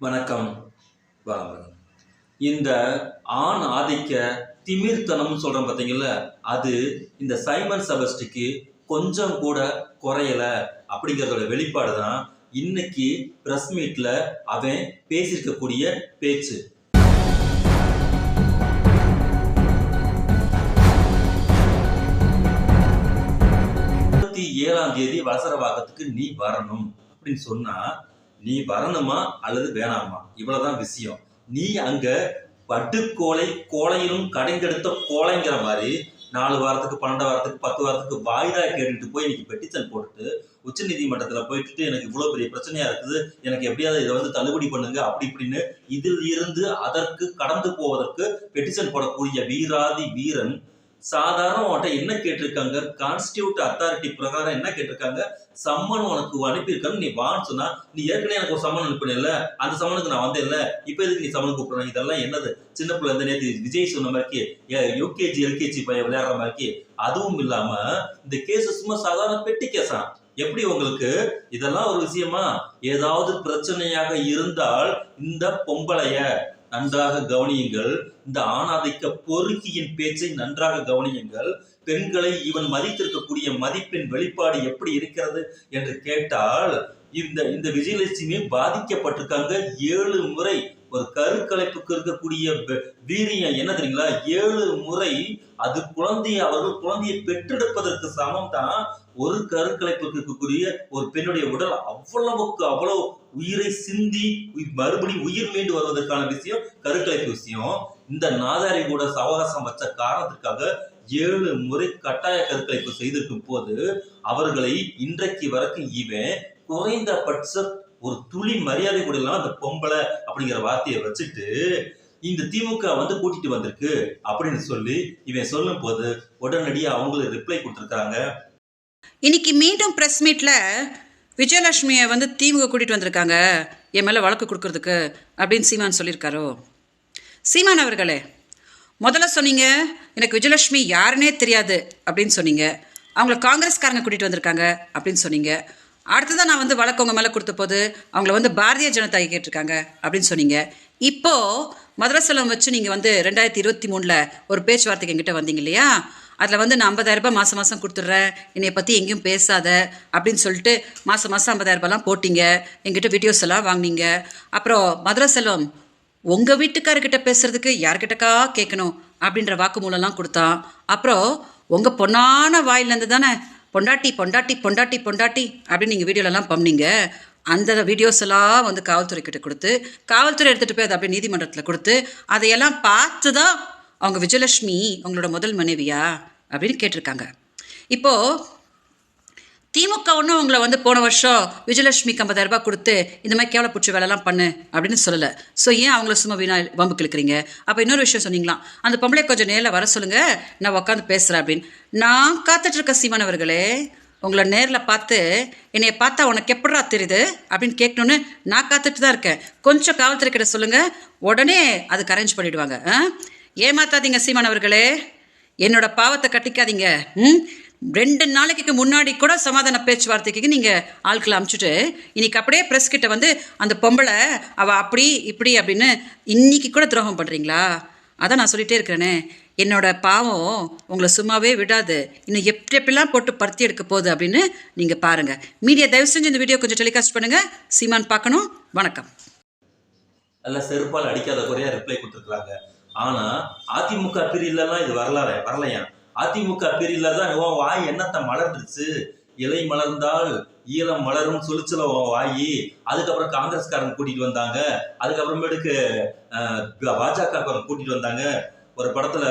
வணக்கம் வணக்கம் இந்த ஆண் ஆதிக்க திமிர்த்தனம்னு சொல்கிறோம் பார்த்தீங்கல்ல அது இந்த சைமன் செபஸ்டிக்கு கொஞ்சம் கூட குறையலை அப்படிங்கிறதோட வெளிப்பாடு தான் இன்னைக்கு ப்ரெஸ் மீட்டில் அவன் பேசியிருக்கக்கூடிய பேச்சு. இருபத்தி ஏழாம் தேதி வலசரவாக்கத்துக்கு நீ வரணும் அப்படின்னு சொன்னா நீ வரணுமா அல்லது வேணாமா? இவ்வளவுதான் விஷயம். நீ அங்க பட்டுக்கோலை கோலையிலும் கடைங்கெடுத்த கோலைங்கிற மாதிரி நாலு வாரத்துக்கு பன்னெண்டு வாரத்துக்கு பத்து வாரத்துக்கு வாய்தா கேட்டுட்டு போய் இன்னைக்கு பெட்டிஷன் போட்டுட்டு உச்ச நீதிமன்றத்துல போயிட்டு எனக்கு இவ்வளவு பெரிய பிரச்சனையா இருக்குது எனக்கு எப்படியாவது இதை வந்து தள்ளுபடி பண்ணுங்க அப்படி இப்படின்னு இதில் இருந்து அதற்கு கடந்து போவதற்கு பெட்டிஷன் போடக்கூடிய வீராதி வீரன் சாதாரண உன்கிட்ட என்ன கேட்டிருக்காங்க? கான்ஸ்டியூட் அத்தாரிட்டி பிரகாரம் என்ன கேட்டிருக்காங்க? சம்மன் உனக்கு அனுப்பியிருக்காங்க நீ வான்னு சொன்னா நீ ஏற்கனவே எனக்கு ஒரு சம்மன் அனுப்பினல அந்த சம்மனுக்கு நான் வந்தேன்ல இப்போ எதுக்கு நீ சம்மன் கூப்பிடுற? இதெல்லாம் என்னது? சின்ன பிள்ளை இந்த நேற்று விஜய் சொன்ன மாதிரி யூகேஜி எல்கேஜி பையன் விளையாடுற மாதிரி அதுவும் இல்லாம இந்த கேஸ் சும்மா சாதாரண பெட்டி கேஸா எப்படி உங்களுக்கு? இதெல்லாம் ஒரு விஷயமா? ஏதாவது பிரச்சனையாக இருந்தால் இந்த பொம்பளைய நன்றாக கவனியுங்கள். இந்த ஆணாதிக்க பொறுக்கியின் பேச்சை நன்றாக கவனியுங்கள். பெண்களை இவன் மதித்திருக்கக்கூடிய மதிப்பின் வெளிப்பாடு எப்படி இருக்கிறது என்று கேட்டால் இந்த இந்த விஜயலட்சுமி பாதிக்கப்பட்டிருக்காங்க. ஏழு முறை ஒரு கருக்கலைப்புக்கு இருக்கக்கூடிய வீரியம் என்ன தெரியுங்களா? ஏழு முறை அது குழந்தையை அவர்கள் குழந்தையை பெற்றெடுப்பதற்கு சமம் தான் ஒரு கருக்கலைப்புக்கு இருக்கக்கூடிய ஒரு பெண்ணுடைய உடல். அவ்வளவுக்கு அவ்வளவு உயிரை சிந்தி மறுபடியும் உயிர் மீண்டு வருவதற்கான விஷயம் கருக்கலைப்பு விஷயம். இந்த நாதாரி கூட சவகாசம் வச்ச காரணத்திற்காக ஏழு முறை கட்டாய கருக்கலைப்பு செய்திருக்கும் போது அவர்களை இன்றைக்கு வரைக்கும் இவன் குறைந்தபட்ச ஒரு துளி மரியாதை கூட இல்லாம அந்த பொம்பளை அப்படிங்கிற வார்த்தையை வச்சுட்டு இந்த திமுக வந்து கூட்டிட்டு வந்திருக்கு அப்படின்னு சொல்லி இவன் சொல்லும் போது உடனடியாக அவங்களுக்கு ரிப்ளை கொடுத்துருக்காங்க இன்னைக்கு மீண்டும் ப்ரெஸ் மீட்டில் விஜயலட்சுமியை வந்து திமுக கூட்டிகிட்டு வந்திருக்காங்க. என் மேலே வழக்கு கொடுக்கறதுக்கு அப்படின்னு சீமான் சொல்லியிருக்காரோ? சீமான் அவர்களே முதல்ல சொன்னீங்க எனக்கு விஜயலட்சுமி யாருன்னே தெரியாது அப்படின்னு சொன்னீங்க. அவங்கள காங்கிரஸ்காரங்க கூட்டிகிட்டு வந்திருக்காங்க அப்படின்னு சொன்னீங்க. அடுத்ததான் நான் வந்து வழக்கு உங்கள் மேலே கொடுத்த போது அவங்கள வந்து பாரதிய ஜனதா கேட்டிருக்காங்க அப்படின்னு சொன்னீங்க. இப்போது மதுரசலம் வச்சு நீங்கள் வந்து ரெண்டாயிரத்தி இருபத்தி மூணில் ஒரு பேச்சுவார்த்தைக்கு எங்கிட்ட வந்தீங்க இல்லையா? அதில் வந்து நான் 50000 ரூபாய் மாதம் மாதம் கொடுத்துட்றேன். என்னை பற்றி எங்கேயும் பேசாத அப்படின்னு சொல்லிட்டு மாதம் மாதம் 50000 ரூபாய்லாம் போட்டிங்க. எங்கிட்ட வீடியோஸ் எல்லாம் வாங்கினீங்க. அப்புறம் மதுரை செல்வம் உங்கள் வீட்டுக்காரர்கிட்ட பேசுறதுக்கு யார்கிட்டக்கா கேட்கணும் அப்படின்ற வாக்குமூலம்லாம் கொடுத்தான் அப்புறம் உங்கள் பொன்னான வாயிலேருந்து தானே பொண்டாட்டி பொண்டாட்டி பொண்டாட்டி பொண்டாட்டி அப்படின்னு நீங்கள் வீடியோலலாம் பண்ணீங்க அந்த வீடியோஸ் எல்லாம் வந்து காவல்துறை கிட்ட கொடுத்து காவல்துறை எடுத்துகிட்டு போய் அதை அப்படியே நீதிமன்றத்தில் கொடுத்து அதையெல்லாம் பார்த்து தான் அவங்க விஜயலட்சுமி அவங்களோட முதல் மனைவியா அப்படின்னு கேட்டிருக்காங்க. இப்போது திமுக ஒன்றும் உங்களை வந்து போன வருஷம் விஜயலட்சுமிக்கு 50000 ரூபாய் கொடுத்து இந்த மாதிரி கேவல பிடிச்ச வேலைலாம் பண்ணு அப்படின்னு சொல்லலை. ஸோ ஏன் அவங்கள சும்மா வீணா வம்பு கிழக்கிறீங்க? அப்போ இன்னொரு விஷயம் சொன்னீங்களாம். அந்த பொம்பளை கொஞ்சம் நேரில் வர சொல்லுங்கள் நான் உட்காந்து பேசுகிறேன் அப்படின்னு. நான் காத்துட்ருக்க சீமானவர்களே உங்களை நேரில் பார்த்து என்னைய பார்த்தா உனக்கு எப்படா தெரியுது அப்படின்னு கேட்கணுன்னு நான் காத்துட்டு தான் இருக்கேன். கொஞ்சம் காவல்துறை கிட்ட சொல்லுங்கள் உடனே அதுக்கு அரேஞ்ச் பண்ணிவிடுவாங்க ஆ? ஏமாத்தாதீங்க சீமானவர்களே என்னோட பாவத்தை கட்டிக்காதீங்க. ம்? ரெண்டு நாளைக்கு முன்னாடி கூட சமாதான பேச்சுவார்த்தைக்கு நீங்கள் ஆட்களை அமுச்சுட்டு இன்னைக்கு அப்படியே ப்ரெஸ் கிட்ட வந்து அந்த பொம்பளை அவள் அப்படி இப்படி அப்படின்னு இன்னைக்கு கூட துரோகம் பண்ணுறீங்களா அதான் நான் சொல்லிட்டே இருக்கிறேனே. என்னோட பாவம் உங்களை சும்மாவே விடாது. இன்னும் எப்படி எப்படிலாம் போட்டு பருத்தி எடுக்க போகுது அப்படின்னு நீங்கள் பாருங்கள் மீடியா தயவு செஞ்சு இந்த வீடியோ கொஞ்சம் டெலிகாஸ்ட் பண்ணுங்கள் சீமான் பார்க்கணும். வணக்கம். நல்ல செருப்பால் அடிக்காத குறையாக ரிப்ளை கொடுத்துருக்குறாங்க. ஆனால் அதிமுக பிரியிலலாம் இது வரலாறு வரலையா? அதிமுக பிரியில தான் உன் வாய் என்னத்த மலர்ந்துருச்சு. இலை மலர்ந்தால் ஈழம் மலரும் சொல்லிச்சுல வாயி. அதுக்கப்புறம் காங்கிரஸ்காரங்க கூட்டிட்டு வந்தாங்க. அதுக்கப்புறமேட்டுக்கு அஹ், பாஜக கூட்டிட்டு வந்தாங்க. ஒரு படத்துல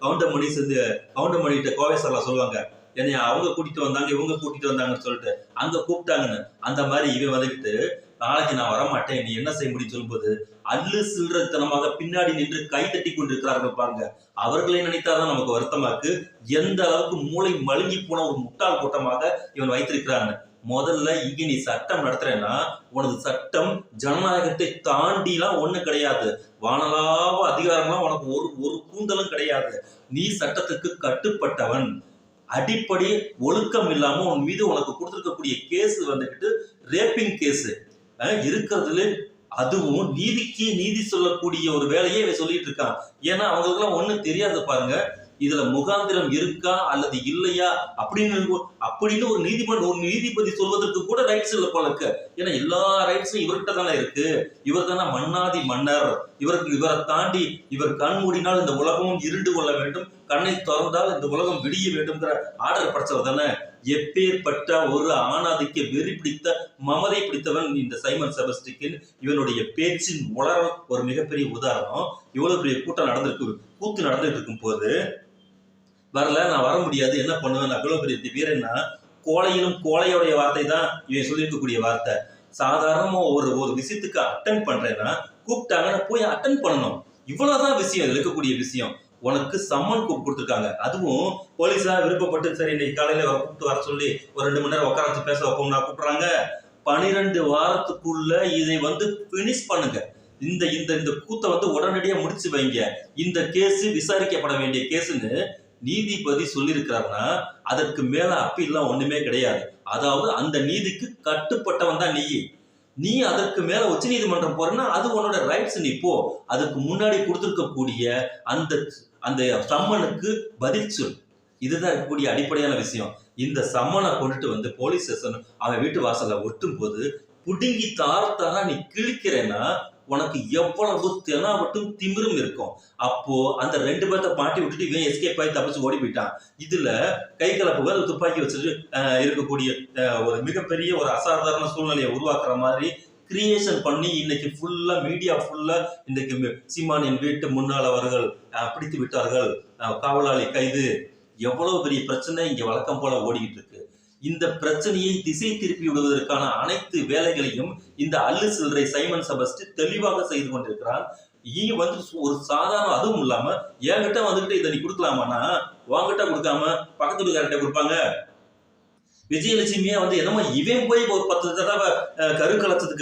கவுண்டமணி சேர்ந்து கவுண்டமணி கிட்ட கோவேஸ்வரில் சொல்லுவாங்க என்னைய அவங்க கூட்டிட்டு வந்தாங்க இவங்க கூட்டிட்டு வந்தாங்கன்னு சொல்லிட்டு அங்க கூப்பிட்டாங்கன்னு. அந்த மாதிரி இவன் வந்துக்கிட்டு நாளைக்கு நான் வரமாட்டேன். நீ என்ன செய்ய முடியும் சொல்லும்போது அல்லு சில்லறத்தனமாக பின்னாடி நின்று கை தட்டி கொண்டிருக்கிறார்கள் பாருங்க. அவர்களை நினைத்தாதான் நமக்கு வருத்தமா இருக்கு. எந்த அளவுக்கு மூளை மழுங்கி போன ஒரு முட்டாள் கூட்டமாக இவன் வைத்திருக்கிறான். முதல்ல இங்க நீ சட்டம் நடத்துறேன்னா உனது சட்டம் ஜனநாயகத்தை தாண்டிலாம் ஒண்ணு கிடையாது. வானலாவ அதிகாரம்லாம் உனக்கு ஒரு ஒரு கூந்தலும் கிடையாது. நீ சட்டத்துக்கு கட்டுப்பட்டவன். அடிப்படை ஒழுக்கம் இல்லாம உன் மீது உனக்கு கொடுத்துருக்கக்கூடிய கேஸ் வந்துக்கிட்டு ரேப்பிங் கேஸ். இருக்கிறதுல அதுவும் நீதிக்கு நீதி சொல்லக்கூடிய ஒரு வேலையை இவன் சொல்லிட்டு இருக்கான். ஏன்னா அவங்களுக்குலாம் ஒன்றும் தெரியாது பாருங்க. இதுல முகாந்திரம் இருக்கா அல்லது இல்லையா அப்படின்னு அப்படின்னு ஒரு நீதிமன்ற ஒரு நீதிபதி சொல்வதற்கு கூட ரைட்ஸ் இல்லை போல ஏன்னா எல்லா ரைட்ஸும் இவர்கிட்ட தானே இருக்கு. இவர் தானே மன்னாதி மன்னர். இவருக்கு இவரை தாண்டி இவர் கண் மூடினால் இந்த உலகமும் இருண்டு கொள்ள வேண்டும். கண்ணை திறந்தால் இந்த உலகம் விடிய வேண்டும்ங்கிற ஆர்டர் படைச்சவர் தானே. எப்பேற்பட்ட ஒரு ஆணாதிக்க வெறி பிடித்த மமதை பிடித்தவன் இந்த சைமன் செபஸ்டிக்கின் இவனுடைய பேச்சின் உலரம் ஒரு மிகப்பெரிய உதாரணம். இவ்வளவு பெரிய கூட்டம் நடந்திருக்கு கூத்து நடந்துட்டு இருக்கும் போது வரல நான் வர முடியாது என்ன பண்ணுவேன் அவ்வளவு பெரிய வீரன்னா கோழையிலும் கோழையோடைய வார்த்தை தான் இவன் சொல்லியிருக்கக்கூடிய வார்த்தை. சாதாரணமா ஒரு ஒரு விஷயத்துக்கு அட்டன் பண்றேன்னா கூப்பிட்டாங்கன்னா போய் அட்டன் பண்ணணும். இவ்வளவுதான் விஷயம் இருக்கக்கூடிய விஷயம். உனக்கு சம்மன் கொடுத்துருக்காங்க. அதுவும் போலீஸா விருப்பப்பட்டு சரி இன்னைக்கு காலையில கூப்பிட்டு வர சொல்லி ஒரு ரெண்டு மணி நேரம் உட்கார வச்சு பேச வைப்போம்னா கூப்பிடுறாங்க. பனிரெண்டு வாரத்துக்குள்ள இதை வந்து பினிஷ் பண்ணுங்க. இந்த இந்த இந்த கூத்தை வந்து உடனடியா முடிச்சு வைங்க. இந்த கேஸ் விசாரிக்கப்பட வேண்டிய கேஸுன்னு நீதிபதி சொல்லியிருக்கிறாருன்னா அதற்கு மேல அப்பீல்லாம் ஒண்ணுமே கிடையாது. அதாவது அந்த நீதிக்கு கட்டுப்பட்டவன் தான் நீ. நீ அதற்கு மேல உச்ச நீதிமன்றம் போறேன்னா அது உன்னோட ரைட்ஸ் நீ போ. அதுக்கு முன்னாடி கொடுத்துருக்கக்கூடிய அந்த அந்த சம்மனுக்கு பதில் சொல். இதுதான் இருக்கக்கூடிய அடிப்படையான விஷயம். இந்த சம்மனை கொண்டுட்டு வந்து போலீஸ் ஸ்டேஷன் அவன் வீட்டு வாசல்ல ஒட்டும் போது புடுங்கி தார் நீ கிழிக்கிறேன்னா உனக்கு எவ்வளவு தெனாவட்டும் திமிரும் இருக்கும். அப்போ அந்த ரெண்டு பேர்த்த பாட்டி விட்டுட்டு இவன் எஸ்கேப் ஆகி தப்பிச்சு ஓடி போயிட்டான். இதுல கை கலப்புகள் துப்பாக்கி வச்சுட்டு இருக்கக்கூடிய ஒரு மிகப்பெரிய ஒரு அசாதாரண சூழ்நிலையை உருவாக்குற மாதிரி கிரியேஷன் பண்ணி இன்னைக்கு ஃபுல்லா மீடியா ஃபுல்லா இன்னைக்கு சீமான் சீமானின் வீட்டு முன்னாள் அவர்கள் பிடித்து விட்டார்கள். காவலாளி கைது. எவ்வளவு பெரிய பிரச்சனை இங்க வழக்கம் போல ஓடிக்கிட்டு இருக்கு. இந்த பிரச்சனையை திசை திருப்பி விடுவதற்கான அனைத்து வேலைகளையும் இந்த அல்லு சில்லறை சைமன் செபஸ்டி தெளிவாக செய்து கொண்டிருக்கிறான். ஈ வந்து ஒரு சாதாரண அதுவும் இல்லாம என்கிட்ட வந்துகிட்டு இதை நீ கொடுக்கலாமான்னா உன்கிட்ட கொடுக்காம பக்கத்து வீட்டுக்காரர்கிட்ட கொடுப்பாங்க. விஜயலட்சுமியே வந்து என்னமோ இவன் போய் ஒரு பத்து தடவை கரு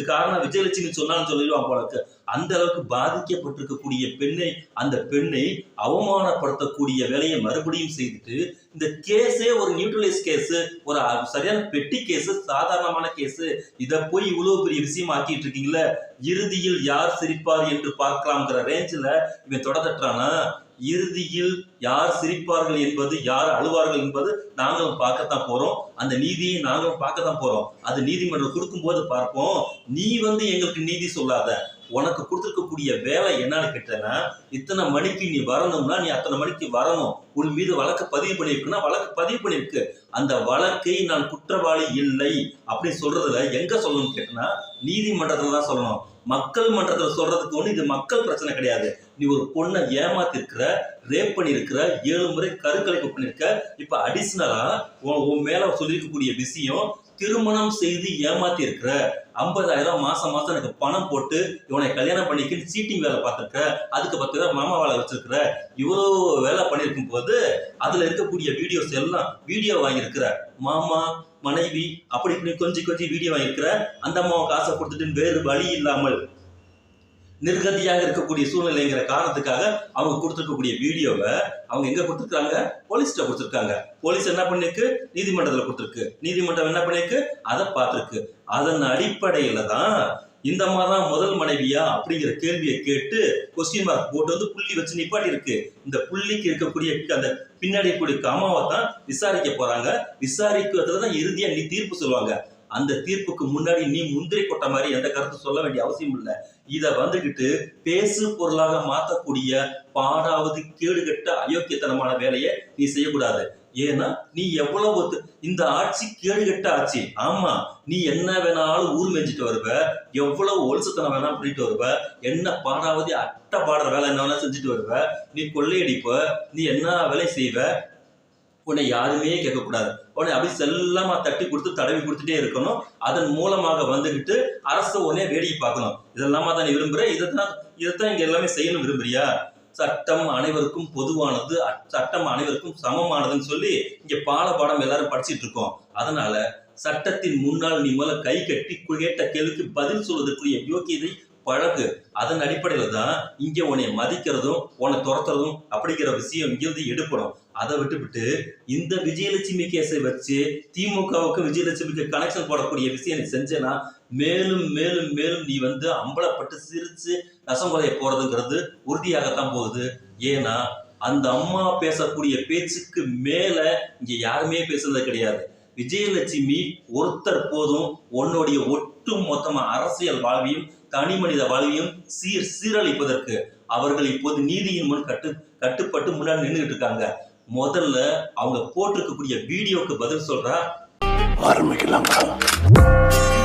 காரணம் விஜயலட்சுமி சொன்னாலும் சொல்லிடுவான் போல இருக்கு. அந்த அளவுக்கு பாதிக்கப்பட்டிருக்கக்கூடிய பெண்ணை அந்த பெண்ணை அவமானப்படுத்தக்கூடிய வேலையை மறுபடியும் செய்துட்டு இந்த கேஸே ஒரு நியூட்ரலைஸ் கேஸ் ஒரு சரியான பெட்டி கேஸ் சாதாரணமான கேஸ். இதை போய் இவ்வளவு பெரிய விஷயம் ஆக்கிட்டு இருக்கீங்களே இறுதியில் யார் சிரிப்பார் என்று பார்க்கலாம்ங்கிற ரேஞ்சில் இவன் தொடர்ந்துட்டானா இறுதியில் யார் சிரிப்பார்கள் என்பது யார் அழுவார்கள் என்பது நாங்களும் பார்க்கத்தான் போறோம். அந்த நீதியை நாங்களும் பார்க்கத்தான் போறோம். அது நீதிமன்றம் கொடுக்கும்போது பார்ப்போம். நீ வந்து எங்களுக்கு நீதி சொல்லாத. உனக்கு கொடுத்துருக்கக்கூடிய வேலை என்னன்னு கேட்டேன்னா இத்தனை மணிக்கு நீ வரணும்னா நீ அத்தனை மணிக்கு வரணும். உன் மீது வழக்கு பதிவு பண்ணியிருக்குன்னா வழக்கு பதிவு பண்ணியிருக்கு. அந்த வழக்கை நான் குற்றவாளி இல்லை அப்படின்னு சொல்றதுல எங்க சொல்லணும்னு கேட்டேன்னா நீதிமன்றத்துல தான் சொல்லணும். மக்கள் மன்றத்தில் சொல்றதுக்கு ஒண்ணு இது மக்கள் பிரச்சனை கிடையாது. நீ ஒரு பொண்ணை ஏமாத்திருக்கிற ரேப் பண்ணியிருக்கிற ஏழு முறை கருக்கலைப்பு பண்ணிருக்க இப்ப அடிஷ்னலாக உன் மேல சொல்லியிருக்கக்கூடிய விஷயம் திருமணம் செய்து ஏமாத்தி இருக்கிற ஐம்பதாயிரம் மாசம் மாசம் எனக்கு பணம் போட்டு இவனை கல்யாணம் பண்ணிக்கின்னு சீட்டிங் வேலை பார்த்துருக்க. அதுக்கு பத்து மாமா வேலை வச்சிருக்கிற. இவ்வளோ வேலை பண்ணியிருக்கும் போது அதுல இருக்கக்கூடிய வீடியோஸ் எல்லாம் வீடியோ வாங்கியிருக்கிற. மாமா மனைவி அப்படி இப்படி கொஞ்சம் கொஞ்சம் வீடியோ வாங்கியிருக்கிற. அந்த அம்மாவை காசை கொடுத்துட்டு வேறு வழி இல்லாமல் நிர்கதியாக இருக்கக்கூடிய சூழ்நிலைங்கிற காரணத்துக்காக அவங்க கொடுத்துருக்கக்கூடிய வீடியோவை அவங்க எங்க கொடுத்துருக்காங்க? போலீஸ்கிட்ட கொடுத்துருக்காங்க. போலீஸ் என்ன பண்ணிருக்கு? நீதிமன்றத்துல கொடுத்துருக்கு. நீதிமன்றம் என்ன பண்ணிருக்கு? அதை பார்த்துருக்கு. அதன் அடிப்படையில தான் இந்த மாதிரிதான் முதல் மனைவியா அப்படிங்கிற கேள்வியை கேட்டு கொஸ்டின் மார்க் போட்டு வந்து புள்ளி வச்சு நிப்பாட்டி இருக்கு இந்த புள்ளிக்கு இருக்கக்கூடிய அந்த பின்னாடி இருக்கக்கூடிய கமாவை தான் விசாரிக்க போறாங்க. விசாரிக்கிறதுல தான் இறுதியா நீ தீர்ப்பு சொல்லுவாங்க. அந்த தீர்ப்புக்கு முன்னாடி நீ முந்திரி கொட்ட மாதிரி எந்த கருத்து சொல்ல வேண்டிய அவசியம் இல்லை. இதை வந்துகிட்டு பேசு பொருளாக மாற்றக்கூடிய பாடாவது கேடுகட்ட அயோக்கியத்தனமான வேலையை நீ செய்யக்கூடாது. ஏன்னா நீ எவ்வளவு இந்த ஆட்சி கேடுகட்ட ஆட்சி. ஆமா நீ என்ன வேணாலும் ஊர் மேய்ஞ்சிட்டு வருவ எவ்வளவு ஒழுசுத்தனம் வேணாலும் பண்ணிட்டு வருவ என்ன பாடாவது அட்டை பாடுற வேலை என்ன வேணா செஞ்சுட்டு வருவ நீ கொள்ளையடிப்ப நீ என்ன வேலை செய்வ உன்னை யாருமே கேட்கக்கூடாது. உடனே அப்படி செல்லமா தட்டி கொடுத்து தடவி கொடுத்துட்டே இருக்கணும். அதன் மூலமாக வந்துகிட்டு அரசு உடனே வேடிக்கை பார்க்கணும். இதெல்லாமா தான் நீ விரும்புற? இதைத்தான் இதைத்தான் இங்க எல்லாமே செய்யணும் விரும்புறியா? சட்டம் அனைவருக்கும் பொதுவானது அ- சட்டம் அனைவருக்கும் சமமானதுன்னு சொல்லி இங்க பால பாடம் எல்லாரும் படிச்சிட்டு இருக்கோம். அதனால சட்டத்தின் முன்னால் நீ முதல்ல கை கட்டி கேட்ட கேள்விக்கு பதில் சொல்வதற்குரிய யோக்கியதை பழகு. அதன் அடிப்படையில் தான் இங்கே உன்னை மதிக்கிறதும் உன்னை துரத்துறதும் அப்படிங்கிற விஷயம் இங்கிருந்து எடுப்படும் அதை விட்டுவிட்டு இந்த விஜயலட்சுமி கேஸை வச்சு திமுகவுக்கு விஜயலட்சுமிக்கு கனெக்ஷன் போடக்கூடிய விஷயம் நீ செஞ்சேன்னா மேலும் மேலும் மேலும் நீ வந்து அம்பலப்பட்டு சிரிச்சு நசங்குலைய போறதுங்கிறது உறுதியாகத்தான் போகுது. ஏன்னா அந்த அம்மா பேசக்கூடிய பேச்சுக்கு மேல இங்க யாருமே பேசுறது கிடையாது. விஜயலட்சுமி ஒருத்தர் போதும் உன்னுடைய ஒட்டு மொத்தமா அரசியல் வாழ்வையும் தனி மனித வாழ்வையும் சீர் சீரழிப்பதற்கு அவர்கள் இப்போது நீதியின் முன் கட்டு கட்டுப்பட்டு முன்னாடி நின்றுட்டு இருக்காங்க. முதல்ல அவங்க போட்டிருக்கக்கூடிய வீடியோக்கு பதில் சொல்றா. ஆரம்பிக்கலாம்.